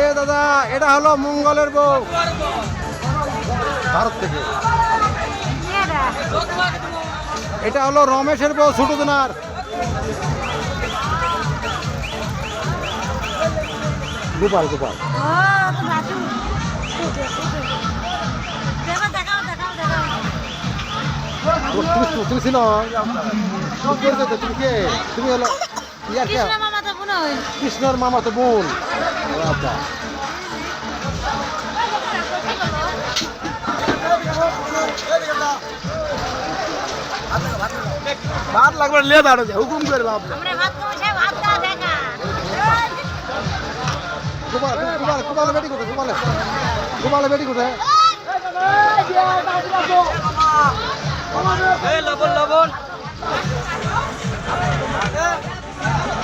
এ দাদা, এটা হলো মঙ্গলের বউ। ভারত থেকে। এটা হলো রমেশের বউ, ছোট দিনার। গোপাল গোপাল। তুমি তুমি ছিল তুমি কে হলো কৃষ্ণর মামা তো বোন আচ্ছা ভাত লাগবে লিয়ে দাঁড়ো যে হুকুম করে বাপ গোপাল গোপাল গোপাল বেটি কোথায় গোপাল গোপাল বেটি কোথায়